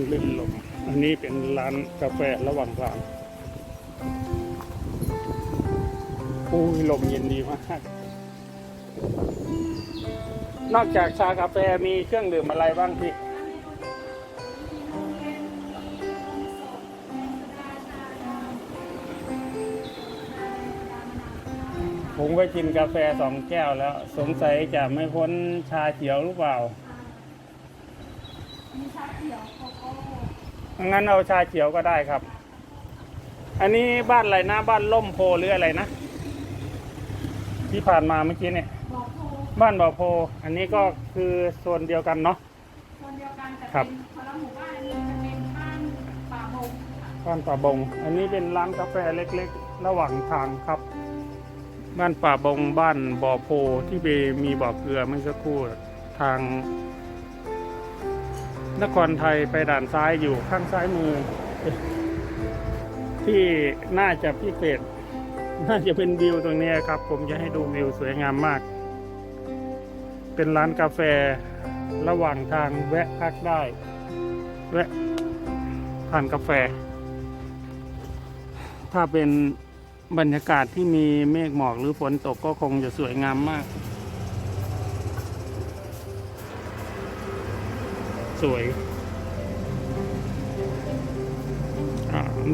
านลื่นลม อันนี้เป็นร้านกาแฟระหว่างทางโอ้ยลมเย็นดีมาก นอกจากชากาแฟมีเครื่องดื่มอะไรบ้างพี่ผมไปกินกาแฟสองแก้วแล้ว สงสัยจะไม่พ้นชาเขียวหรือเปล่า มีชาเขียวโกโก้งั้นเอาชาเขียวก็ได้ครับ อันนี้บ้านอะไรนะบ้านล่มโพหรืออะไรนะ ที่ผ่านมาเมื่อกี้เนี่ย บอกโพบ้านบ่อโพ อันนี้ก็คือโซนเดียวกันเนาะ คนเดียวกันแต่ครัเป็บนคนละหมู่บ้านอันนี้จะเป็นบ้านป่าบงค่ะบ้านป่าบง อันนี้เป็นร้านกาแฟเล็กๆ ระหว่างทางครับ บ้านป่าบงบ้านบ่อโพที่ไปมีบ่อเกลือเมื่อสักครู่ทาง นครไทยไปด่านซ้ายอยู่ข้างซ้ายมือ ที่น่าจะพิเศษ น่าจะเป็นวิวตรงนี้ครับ ผมจะให้ดูวิวสวยงามมาก เป็นร้านกาแฟระหว่างทางแวะพักได้ แวะทานกาแฟ ถ้าเป็นบรรยากาศที่มีเมฆหมอกหรือฝนตกก็คงจะสวยงามมาก สวย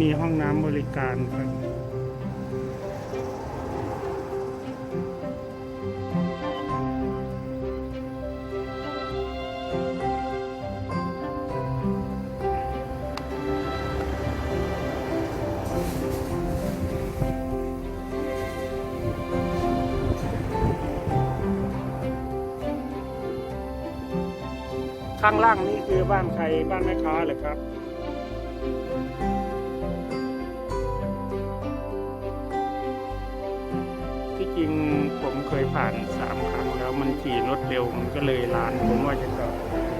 มีห้องน้ำบริการครับ ข้างล่างนี่คือบ้านใครบ้านแม่ค้าเหรอครับ ที่จริงผมเคยผ่านสามครั้งแล้วมันขี่รถเร็วมันก็เลยลานผมว่าจะจอด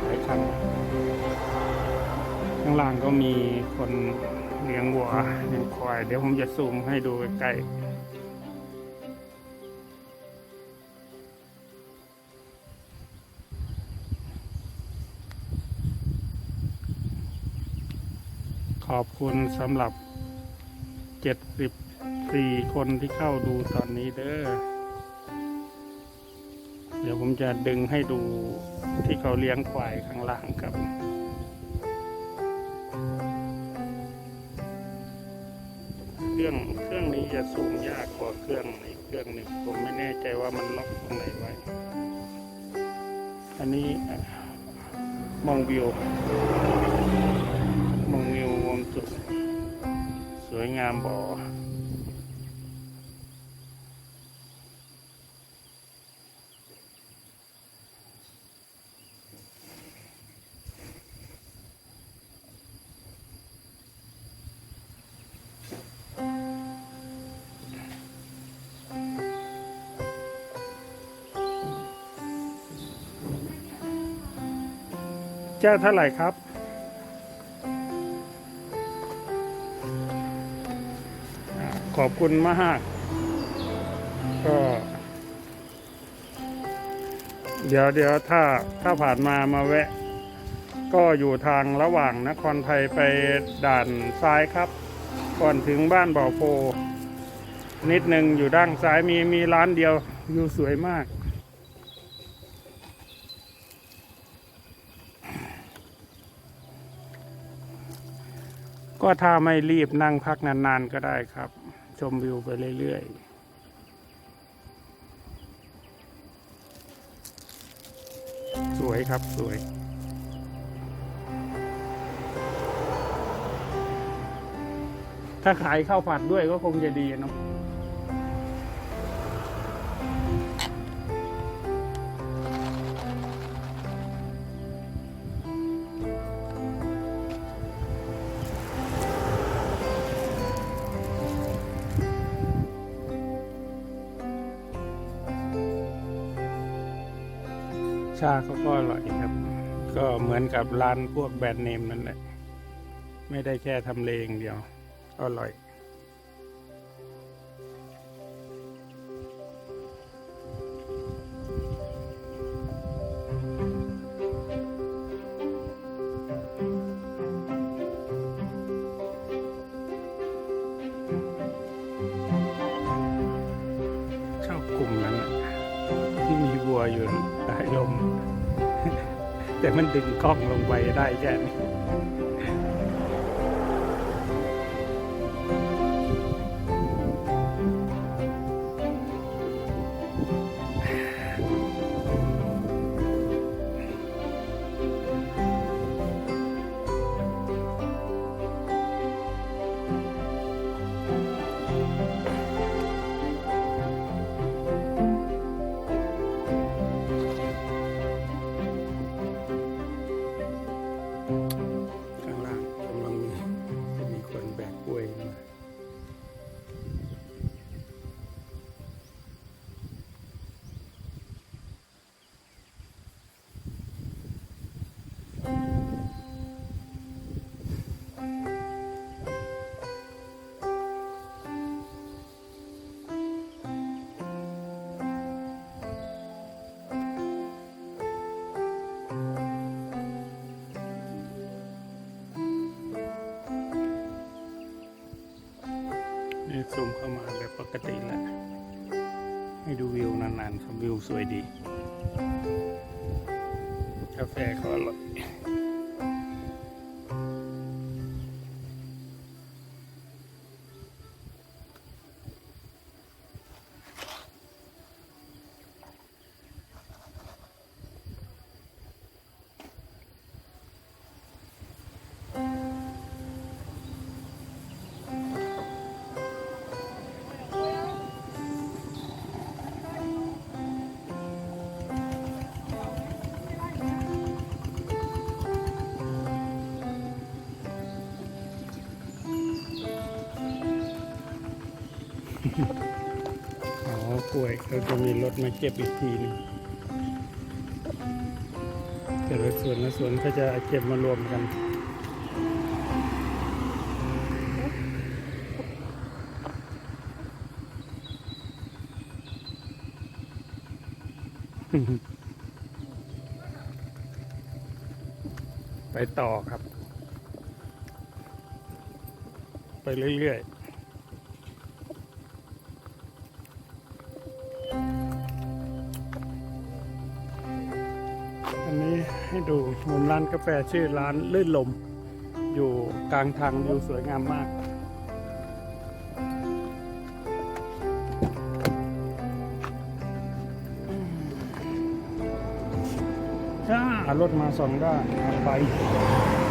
หลายครั้งข้างล่างก็มีคนเลี้ยงวัวเลี้ยงควาย เดี๋ยวผมจะซูมให้ดูใกล้ๆ ขอบคุณสำหรับ74คนที่เข้าดูตอนนี้เด้อ เดี๋ยวผมจะดึงให้ดูที่เขาเลี้ยงควายข้างล่างครับเครื่องเครื่องนี้จะสูงยากกว่าเครื่องอีกเครื่องหนึ่งผมไม่แน่ใจว่ามันล็อกตรงไหนไว้ อันนี้อะมองวิว วยงามบ่อเจ้าเท่าไหร่ครับ ขอบคุณมาก ก็ เดี๋ยวเดี๋ยวถ้าถ้าผ่านมามาแวะ ก็อยู่ทางระหว่างนครไทยไปด่านซ้ายครับ ก่อนถึงบ้านบ่อโพ นิดหนึ่งอยู่ด้านซ้ายมีมีร้านเดียวอยู่สวยมากก็ถ้าไม่รีบนั่งพักนานๆก็ได้ครับ ชมวิวไปเรื่อยๆสวยครับ สวย ถ้าขายข้าวผัดด้วยก็คงจะดีเนาะ ชาเขาก็อร่อยครับ ก็เหมือนกับร้านพวกแบรนด์เนมนั่นแหละ ไม่ได้แค่ทำเลอย่างเดียว อร่อย แต่มันดึงกล้องลงไปได้แค่นี้ ซูมเข้ามาแบบปกติแหละให้ดูวิวนานๆชมวิวสวยดี กาแฟเขาอร่อย อ๋อกล้วยเขาจะมีรถมาเก็บอีกทีหนึงแต่ละสวนละสวนเขาจะเก็บมารวมกันไปต่อครับ ไปเรื่อยๆ ให้ดูมุมร้านกาแฟชื่อร้านลื่นลม อยู่กลางทางวิวสวยงามมาก ถ้ารถมาสองด้านเอาไป Yep.